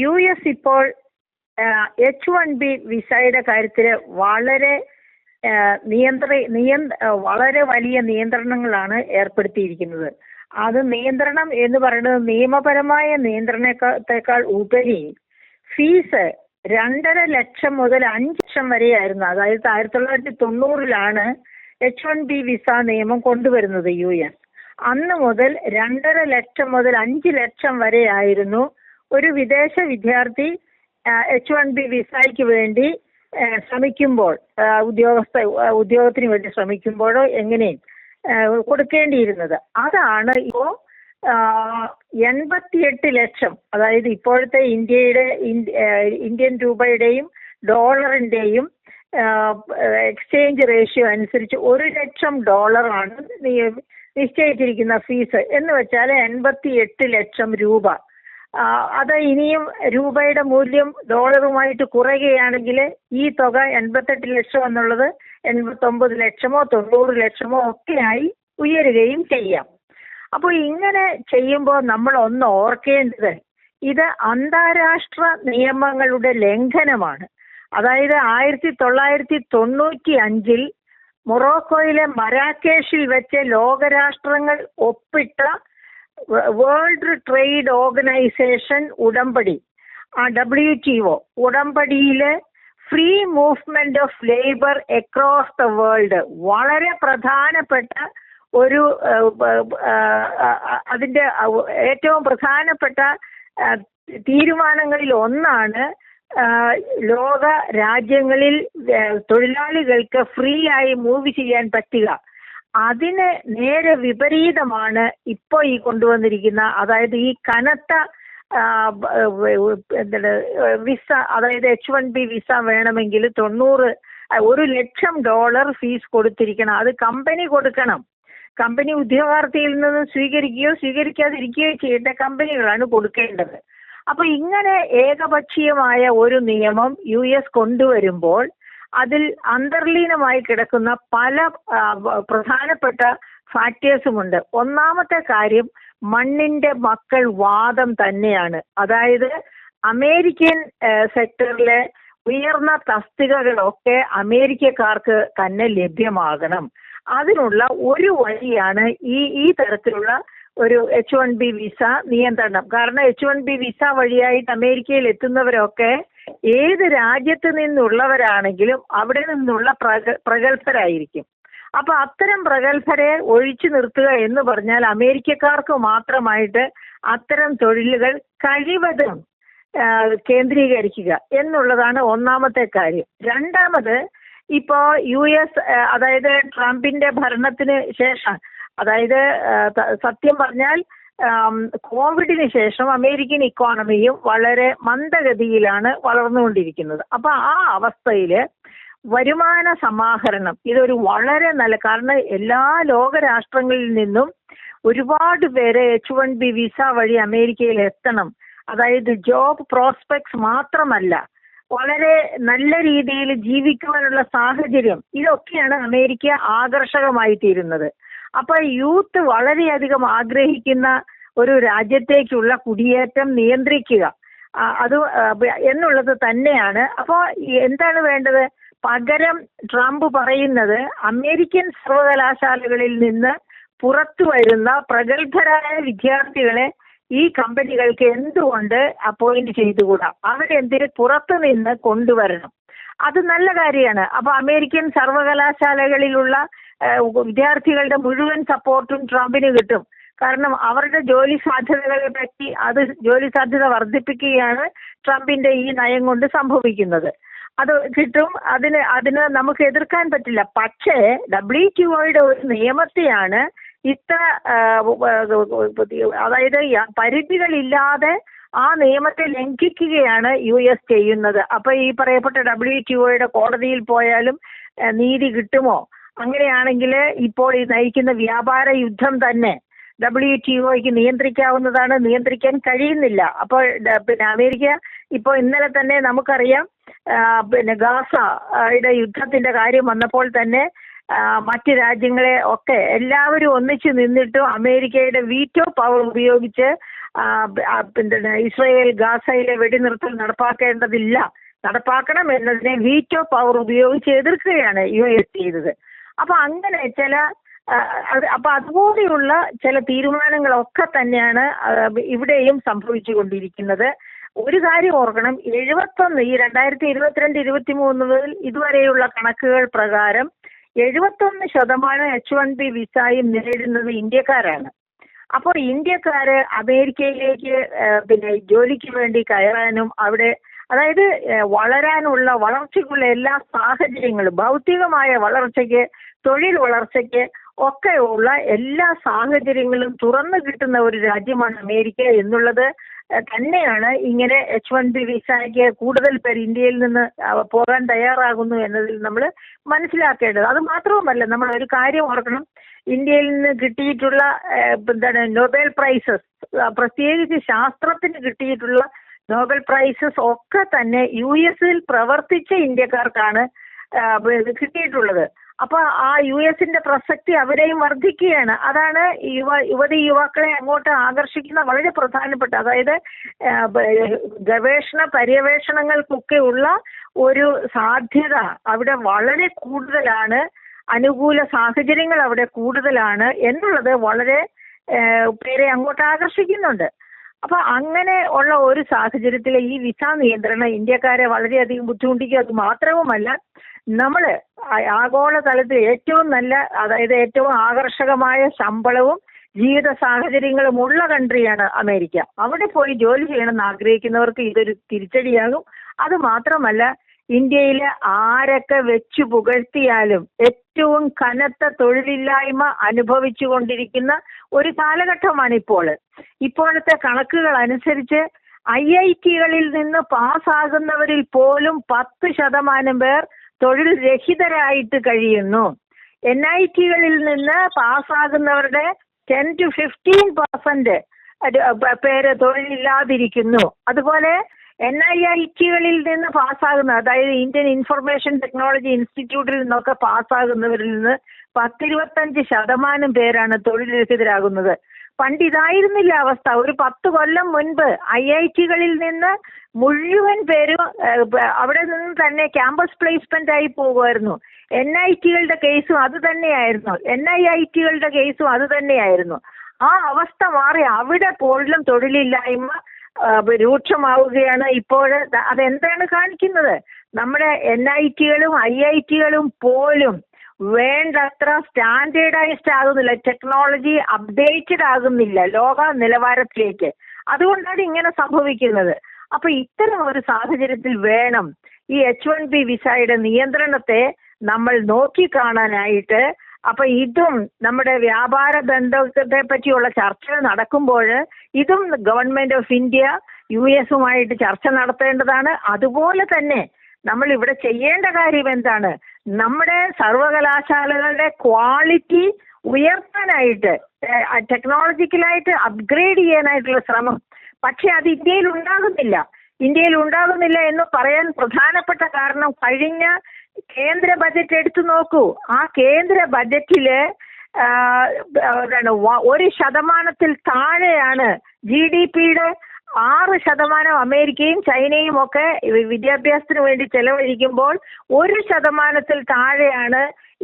U S ഇപ്പോൾ H one B വിസയുടെ കാര്യത്തിൽ വളരെ നിയന്ത്ര നിയന്ത്ര വളരെ വലിയ നിയന്ത്രണങ്ങളാണ് ഏർപ്പെടുത്തിയിരിക്കുന്നത്. അത് നിയന്ത്രണം എന്ന് പറയുന്നത് നിയമപരമായ നിയന്ത്രണത്തെക്കാൾ ഉപരി ഫീസ് രണ്ടര ലക്ഷം മുതൽ അഞ്ച് ലക്ഷം വരെയായിരുന്നു. അതായത് ആയിരത്തി തൊള്ളായിരത്തി തൊണ്ണൂറിലാണ് എച്ച് വൺ ബി വിസ നിയമം കൊണ്ടുവരുന്നത് യു എസ്. അന്ന് മുതൽ രണ്ടര ലക്ഷം മുതൽ അഞ്ച് ലക്ഷം വരെയായിരുന്നു ഒരു വിദേശ വിദ്യാർത്ഥി എച്ച് വൺ ബി വിസയ്ക്ക് വേണ്ടി ശ്രമിക്കുമ്പോൾ ഉദ്യോഗസ്ഥ ഉദ്യോഗത്തിന് വേണ്ടി ശ്രമിക്കുമ്പോഴോ എങ്ങനെയും കൊടുക്കേണ്ടിയിരുന്നത്. അതാണ് ഇപ്പോൾ എൺപത്തിയെട്ട് ലക്ഷം അതായത് ഇപ്പോഴത്തെ ഇന്ത്യയുടെ ഇന്ത്യൻ രൂപയുടെയും ഡോളറിന്റെയും എക്സ്ചേഞ്ച് റേഷ്യോ അനുസരിച്ച് ഒരു ലക്ഷം ഡോളറാണ് നിശ്ചയിച്ചിരിക്കുന്ന ഫീസ്. എന്ന് വെച്ചാൽ എൺപത്തി എട്ട് ലക്ഷം രൂപ. അത് ഇനിയും രൂപയുടെ മൂല്യം ഡോളറുമായിട്ട് കുറയുകയാണെങ്കിൽ ഈ തുക എൺപത്തെട്ട് ലക്ഷം എന്നുള്ളത് എൺപത്തൊമ്പത് ലക്ഷമോ തൊണ്ണൂറ് ലക്ഷമോ ഒക്കെയായി ഉയരുകയും ചെയ്യാം. അപ്പോൾ ഇങ്ങനെ ചെയ്യുമ്പോൾ നമ്മൾ ഒന്ന് ഓർക്കേണ്ടത് ഇത് അന്താരാഷ്ട്ര നിയമങ്ങളുടെ ലംഘനമാണ്. അതായത് ആയിരത്തി തൊള്ളായിരത്തി തൊണ്ണൂറ്റി അഞ്ചിൽ മൊറോക്കോയിലെ മരാക്കേഷിൽ വെച്ച് ലോകരാഷ്ട്രങ്ങൾ ഒപ്പിട്ട വേൾഡ് ട്രേഡ് ഓർഗനൈസേഷൻ ഉടമ്പടി ആ W T O ഉടമ്പടിയിലെ free movement of labour across the world വളരെ പ്രധാനപ്പെട്ട ഒരു അതിന്റെ ഏറ്റവും പ്രധാനപ്പെട്ട തീരുമാനങ്ങളിൽ ഒന്നാണ് ലോക രാജ്യങ്ങളിൽ തൊഴിലാളികൾക്ക് ഫ്രീ ആയി മൂവ് ചെയ്യാൻ പറ്റുക. അതിന് നേരെ വിപരീതമാണ് ഇപ്പോ ഈ കൊണ്ടുവന്നിരിക്കുന്ന അതായത് ഈ കനത്ത എന്താണ് വിസ അതായത് എച്ച് വൺ ബി വിസ വേണമെങ്കിൽ തൊണ്ണൂറ് ഒരു ലക്ഷം ഡോളർ ഫീസ് കൊടുത്തിരിക്കണം. അത് കമ്പനി കൊടുക്കണം. കമ്പനി ഉദ്യോഗാർത്ഥിയിൽ നിന്ന് സ്വീകരിക്കുകയോ സ്വീകരിക്കാതിരിക്കുകയോ ചെയ്യേണ്ട കമ്പനികളാണ് കൊടുക്കേണ്ടത്. അപ്പൊ ഇങ്ങനെ ഏകപക്ഷീയമായ ഒരു നിയമം യു എസ് കൊണ്ടുവരുമ്പോൾ അതിൽ അന്തർലീനമായി കിടക്കുന്ന പല പ്രധാനപ്പെട്ട ഫാക്ടേഴ്സും പ്രധാനപ്പെട്ട ഫാക്ടേഴ്സുമുണ്ട് ഒന്നാമത്തെ കാര്യം മണ്ണിന്റെ മക്കൾ വാദം തന്നെയാണ്. അതായത് അമേരിക്കൻ സെക്ടറിലെ ഉയർന്ന തസ്തികകളൊക്കെ അമേരിക്കക്കാർക്ക് തന്നെ ലഭ്യമാകണം. അതിനുള്ള ഒരു വഴിയാണ് ഈ ഈ തരത്തിലുള്ള ഒരു എച്ച് വൺ ബി വിസ നിയന്ത്രണം. കാരണം എച്ച് വൺ ബി വിസ വഴിയായിട്ട് അമേരിക്കയിൽ എത്തുന്നവരൊക്കെ ഏത് രാജ്യത്ത് നിന്നുള്ളവരാണെങ്കിലും അവിടെ നിന്നുള്ള പ്രഗ പ്രഗത്ഭരായിരിക്കും. അപ്പൊ അത്തരം പ്രഗത്ഭരെ ഒഴിച്ചു നിർത്തുക എന്ന് പറഞ്ഞാൽ അമേരിക്കക്കാർക്ക് മാത്രമായിട്ട് അത്തരം തൊഴിലുകൾ കഴിവതും കേന്ദ്രീകരിക്കുക എന്നുള്ളതാണ് ഒന്നാമത്തെ കാര്യം. രണ്ടാമത് ഇപ്പോ യു എസ് അതായത് ട്രംപിന്റെ ഭരണത്തിന് ശേഷം അതായത് സത്യം പറഞ്ഞാൽ കോവിഡിന് ശേഷം അമേരിക്കൻ ഇക്കോണമിയും വളരെ മന്ദഗതിയിലാണ് വളർന്നുകൊണ്ടിരിക്കുന്നത്. അപ്പൊ ആ അവസ്ഥയിൽ വരുമാന സമാഹരണം ഇതൊരു വളരെ നല്ല കാരണം എല്ലാ ലോക രാഷ്ട്രങ്ങളിൽ നിന്നും ഒരുപാട് പേരെ എച്ച് വൺ ബി വിസ വഴി അമേരിക്കയിൽ എത്തണം. അതായത് ജോബ് പ്രോസ്പെക്ട്സ് മാത്രമല്ല വളരെ നല്ല രീതിയിൽ ജീവിക്കുവാനുള്ള സാഹചര്യം ഇതൊക്കെയാണ് അമേരിക്ക ആകർഷകമായി തീരുന്നത് അപ്പൊ യൂത്ത് വളരെയധികം ആഗ്രഹിക്കുന്ന ഒരു രാജ്യത്തേക്കുള്ള കുടിയേറ്റം നിയന്ത്രിക്കുക. അത് എന്നുള്ളത് തന്നെയാണ്. അപ്പോൾ എന്താണ് വേണ്ടത്? പകരം ട്രംപ് പറയുന്നത് അമേരിക്കൻ സർവകലാശാലകളിൽ നിന്ന് പുറത്തു വരുന്ന പ്രഗത്ഭരായ വിദ്യാർത്ഥികളെ ഈ കമ്പനികൾക്ക് എന്തുകൊണ്ട് അപ്പോയിന്റ് ചെയ്തുകൂടാ? അവരെന്തിന് പുറത്തു നിന്ന് കൊണ്ടുവരണം? അത് നല്ല കാര്യമാണ്. അപ്പൊ അമേരിക്കൻ സർവകലാശാലകളിലുള്ള വിദ്യാർത്ഥികളുടെ മുഴുവൻ സപ്പോർട്ടും ട്രംപിന് കിട്ടും. കാരണം അവരുടെ ജോലി സാധ്യതകളെ പറ്റി അത് ജോലി സാധ്യത വർദ്ധിപ്പിക്കുകയാണ് ട്രംപിന്റെ ഈ നയം കൊണ്ട് സംഭവിക്കുന്നത്. അത് കിട്ടും. അതിന് അതിന് നമുക്ക് എതിർക്കാൻ പറ്റില്ല. പക്ഷേ ഡബ്ല്യു ടി ഒയുടെ ഒരു നിയമത്തെയാണ് ഇത്ര അതായത് പരിധികളില്ലാതെ ആ നിയമത്തെ ലംഘിക്കുകയാണ് യു എസ് ചെയ്യുന്നത്. അപ്പൊ ഈ പറയപ്പെട്ട ഡബ്ല്യു ടി ഒയുടെ കോടതിയിൽ പോയാലും നീതി കിട്ടുമോ? അങ്ങനെയാണെങ്കിൽ ഇപ്പോൾ ഈ നയിക്കുന്ന വ്യാപാര യുദ്ധം തന്നെ ഡബ്ല്യു ടി ഒക്ക് നിയന്ത്രിക്കാവുന്നതാണ് നിയന്ത്രിക്കാൻ കഴിയുന്നില്ല. അപ്പോൾ പിന്നെ അമേരിക്ക ഇപ്പോൾ ഇന്നലെ തന്നെ നമുക്കറിയാം പിന്നെ ഗാസയുടെ യുദ്ധത്തിന്റെ കാര്യം വന്നപ്പോൾ തന്നെ മറ്റു രാജ്യങ്ങളെ ഒക്കെ എല്ലാവരും ഒന്നിച്ചു നിന്നിട്ടും അമേരിക്കയുടെ വീറ്റോ പവർ ഉപയോഗിച്ച് പിന്നെ ഇസ്രയേൽ ഗാസയിലെ വെടിനിർത്തൽ നടപ്പാക്കേണ്ടതില്ല. നടപ്പാക്കണം എന്നതിനെ വീറ്റോ പവർ ഉപയോഗിച്ച് എതിർക്കുകയാണ് യു എസ് ചെയ്തത്. അപ്പൊ അങ്ങനെ ചില അപ്പൊ അതുപോലെയുള്ള ചില തീരുമാനങ്ങളൊക്കെ തന്നെയാണ് ഇവിടെയും സംഭവിച്ചു കൊണ്ടിരിക്കുന്നത് ഒരു കാര്യം ഓർക്കണം എഴുപത്തൊന്ന് ഈ രണ്ടായിരത്തി ഇരുപത്തിരണ്ട് ഇരുപത്തി മൂന്ന് മുതൽ ഇതുവരെയുള്ള കണക്കുകൾ പ്രകാരം എഴുപത്തൊന്ന് ശതമാനം എച്ച് വൺ ബി വിസായും നേടുന്നത് ഇന്ത്യക്കാരാണ്. അപ്പോൾ ഇന്ത്യക്കാര് അമേരിക്കയിലേക്ക് പിന്നെ ജോലിക്ക് വേണ്ടി കയറാനും അവിടെ അതായത് വളരാനുള്ള വളർച്ചയ്ക്കുള്ള എല്ലാ സാഹചര്യങ്ങളും ഭൗതികമായ വളർച്ചയ്ക്ക് തൊഴിൽ വളർച്ചയ്ക്ക് ഒക്കെയുള്ള എല്ലാ സാഹചര്യങ്ങളും തുറന്നു കിട്ടുന്ന ഒരു രാജ്യമാണ് അമേരിക്ക എന്നുള്ളത് തന്നെയാണ് ഇങ്ങനെ എച്ച് വൺ ബി വിസയ്ക്ക് കൂടുതൽ പേർ ഇന്ത്യയിൽ നിന്ന് പോകാൻ തയ്യാറാകുന്നു എന്നതിൽ നമ്മൾ മനസ്സിലാക്കേണ്ടത്. അത് മാത്രവുമല്ല നമ്മൾ ഒരു കാര്യം ഓർക്കണം. ഇന്ത്യയിൽ നിന്ന് കിട്ടിയിട്ടുള്ള എന്താണ് നൊബേൽ പ്രൈസസ് പ്രത്യേകിച്ച് ശാസ്ത്രത്തിന് കിട്ടിയിട്ടുള്ള നോബൽ പ്രൈസസ് ഒക്കെ തന്നെ യു എസിൽ പ്രവർത്തിച്ച ഇന്ത്യക്കാർക്കാണ് കിട്ടിയിട്ടുള്ളത്. അപ്പൊ ആ യു എസിന്റെ പ്രസക്തി അവരെയും വർദ്ധിക്കുകയാണ്. അതാണ് യുവ യുവതി യുവാക്കളെ അങ്ങോട്ട് ആകർഷിക്കുന്ന വളരെ പ്രധാനപ്പെട്ട അതായത് ഗവേഷണ പര്യവേഷണങ്ങൾക്കൊക്കെ ഉള്ള ഒരു സാധ്യത അവിടെ വളരെ കൂടുതലാണ്. അനുകൂല സാഹചര്യങ്ങൾ അവിടെ കൂടുതലാണ് എന്നുള്ളത് വളരെ പേരെ അങ്ങോട്ട് ആകർഷിക്കുന്നുണ്ട്. അപ്പൊ അങ്ങനെ ഉള്ള ഒരു സാഹചര്യത്തിൽ ഈ വിസ നിയന്ത്രണം ഇന്ത്യക്കാരെ വളരെയധികം ബുദ്ധിമുട്ടിക്കുക അത് മാത്രവുമല്ല ആഗോള തലത്തിൽ ഏറ്റവും നല്ല അതായത് ഏറ്റവും ആകർഷകമായ ശമ്പളവും ജീവിത സാഹചര്യങ്ങളും ഉള്ള കൺട്രിയാണ് അമേരിക്ക. അവിടെ പോയി ജോലി ചെയ്യണമെന്ന് ആഗ്രഹിക്കുന്നവർക്ക് ഇതൊരു തിരിച്ചടിയാകും. അത് മാത്രമല്ല ഇന്ത്യയിലെ ആരൊക്കെ വെച്ചു പുകഴ്ത്തിയാലും ഏറ്റവും കനത്ത തൊഴിലില്ലായ്മ അനുഭവിച്ചു കൊണ്ടിരിക്കുന്ന ഒരു കാലഘട്ടമാണ് ഇപ്പോൾ. ഇപ്പോഴത്തെ കണക്കുകൾ അനുസരിച്ച് ഐ ഐ ടികളിൽ നിന്ന് പാസ്സാകുന്നവരിൽ പോലും പത്ത് ശതമാനം പേർ തൊഴിൽ രഹിതരായിട്ട് കഴിയുന്നു. എൻ ഐ ടികളിൽ നിന്ന് പാസ്സാകുന്നവരുടെ ടെൻ ടു ഫിഫ്റ്റീൻ പെർസെന്റ് പേര് തൊഴിലില്ലാതിരിക്കുന്നു. അതുപോലെ എൻ ഐ ഐ ടികളിൽ നിന്ന് പാസ്സാകുന്ന അതായത് ഇന്ത്യൻ ഇൻഫർമേഷൻ ടെക്നോളജി ഇൻസ്റ്റിറ്റ്യൂട്ടിൽ നിന്നൊക്കെ പാസ്സാകുന്നവരിൽ നിന്ന് പത്തിരുപത്തഞ്ച് ശതമാനം പേരാണ് തൊഴിൽരഹിതരാകുന്നത് പണ്ട് ഇതായിരുന്നില്ല അവസ്ഥ. ഒരു പത്ത് കൊല്ലം മുൻപ് ഐ ഐ ടികളിൽ നിന്ന് മുഴുവൻ പേരും അവിടെ നിന്ന് തന്നെ ക്യാമ്പസ് പ്ലേസ്മെന്റ് ആയി പോകുമായിരുന്നു. എൻ ഐ ടികളുടെ കേസും അത് തന്നെയായിരുന്നു. എൻ ഐ ഐ ടികളുടെ കേസും അത് തന്നെയായിരുന്നു. ആ അവസ്ഥ മാറി. അവിടെ പോലും തൊഴിലില്ലായ്മ രൂക്ഷമാവുകയാണ് ഇപ്പോൾ അതെന്താണ് കാണിക്കുന്നത്? നമ്മുടെ എൻ ഐ ടികളും ഐ ഐ ടികളും പോലും വേണ്ടത്ര സ്റ്റാൻഡേർഡൈസ്ഡ് ആകുന്നില്ല ടെക്നോളജി അപ്ഡേറ്റഡ് ആകുന്നില്ല ലോക നിലവാരത്തിലേക്ക് അതുകൊണ്ടാണ് ഇങ്ങനെ സംഭവിക്കുന്നത്. അപ്പൊ ഇത്തരം ഒരു സാഹചര്യത്തിൽ വേണം ഈ എച്ച് വൺ ബി വിസയുടെ നിയന്ത്രണത്തെ നമ്മൾ നോക്കിക്കാണാനായിട്ട് അപ്പൊ ഇതും നമ്മുടെ വ്യാപാര ബന്ധത്തെ പറ്റിയുള്ള ചർച്ചകൾ നടക്കുമ്പോൾ ഇതും ഗവൺമെന്റ് ഓഫ് ഇന്ത്യ യു എസുമായിട്ട് ചർച്ച നടത്തേണ്ടതാണ്. അതുപോലെ തന്നെ നമ്മൾ ഇവിടെ ചെയ്യേണ്ട കാര്യം എന്താണ്? നമ്മുടെ സർവകലാശാലകളുടെ ക്വാളിറ്റി ഉയർത്താനായിട്ട് ടെക്നോളജിക്കലായിട്ട് അപ്ഗ്രേഡ് ചെയ്യാനായിട്ടുള്ള ശ്രമം. പക്ഷെ അത് ഇന്ത്യയിൽ ഉണ്ടാകുന്നില്ല. ഇന്ത്യയിൽ ഉണ്ടാകുന്നില്ല എന്ന് പറയാൻ പ്രധാനപ്പെട്ട കാരണം കഴിഞ്ഞ കേന്ദ്ര ബജറ്റ് എടുത്തു നോക്കൂ. ആ കേന്ദ്ര ബജറ്റിൽ ഒരു ശതമാനത്തിൽ താഴെയാണ് ജി ഡി പിയുടെ ആറ് ശതമാനം അമേരിക്കയും ചൈനയും ഒക്കെ വിദ്യാഭ്യാസത്തിന് വേണ്ടി ചെലവഴിക്കുമ്പോൾ ഒരു ശതമാനത്തിൽ താഴെയാണ്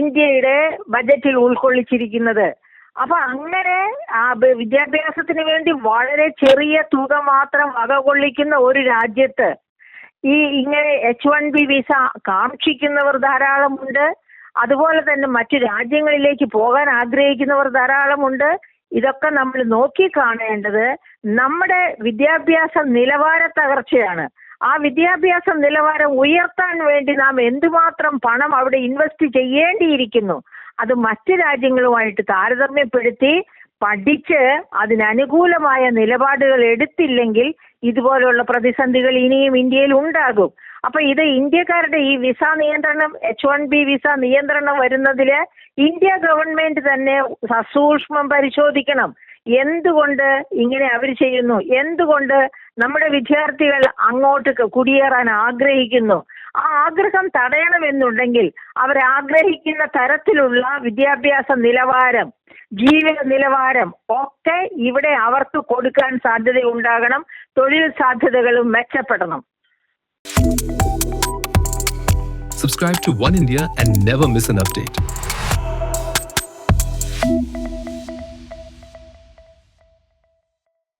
ഇന്ത്യയുടെ ബജറ്റിൽ ഉൾക്കൊള്ളിച്ചിരിക്കുന്നത്. അപ്പൊ അങ്ങനെ വിദ്യാഭ്യാസത്തിന് വേണ്ടി വളരെ ചെറിയ തുക മാത്രം വകകൊള്ളിക്കുന്ന ഒരു രാജ്യത്ത് ഈ ഇങ്ങനെ എച്ച് വൺ ബി വിസ കാക്ഷിക്കുന്നവർ ധാരാളമുണ്ട്. അതുപോലെ തന്നെ മറ്റു രാജ്യങ്ങളിലേക്ക് പോകാൻ ആഗ്രഹിക്കുന്നവർ ധാരാളമുണ്ട്. ഇതൊക്കെ നമ്മൾ നോക്കി കാണേണ്ടത് നമ്മുടെ വിദ്യാഭ്യാസ നിലവാര തകർച്ചയാണ്. ആ വിദ്യാഭ്യാസ നിലവാരം ഉയർത്താൻ വേണ്ടി നാം എന്തുമാത്രം പണം അവിടെ ഇൻവെസ്റ്റ് ചെയ്യേണ്ടിയിരിക്കുന്നു. അത് മറ്റ് രാജ്യങ്ങളുമായിട്ട് താരതമ്യപ്പെടുത്തി പഠിച്ച് അതിനനുകൂലമായ നിലപാടുകൾ എടുത്തില്ലെങ്കിൽ ഇതുപോലുള്ള പ്രതിസന്ധികൾ ഇനിയും ഇന്ത്യയിൽ ഉണ്ടാകും. അപ്പൊ ഇത് ഇന്ത്യക്കാരുടെ ഈ വിസ നിയന്ത്രണം എച്ച് വൺ ബി വിസ നിയന്ത്രണം വരുന്നതിൽ ഇന്ത്യ ഗവൺമെന്റ് തന്നെ സസൂക്ഷ്മം പരിശോധിക്കണം. എന്തുകൊണ്ട് ഇങ്ങനെ അവർ ചെയ്യുന്നു? എന്തുകൊണ്ട് നമ്മുടെ വിദ്യാർത്ഥികൾ അങ്ങോട്ട് കുടിയേറാൻ ആഗ്രഹിക്കുന്നു? ആ ആഗ്രഹം തടയണമെന്നുണ്ടെങ്കിൽ അവർ ആഗ്രഹിക്കുന്ന തരത്തിലുള്ള വിദ്യാഭ്യാസ നിലവാരം ജീവിത നിലവാരം ഒക്കെ ഇവിടെ അവർക്ക് കൊടുക്കാൻ സാധ്യത ഉണ്ടാകണം തൊഴിൽ സാധ്യതകളും മെച്ചപ്പെടണം Subscribe to One India and never miss an update.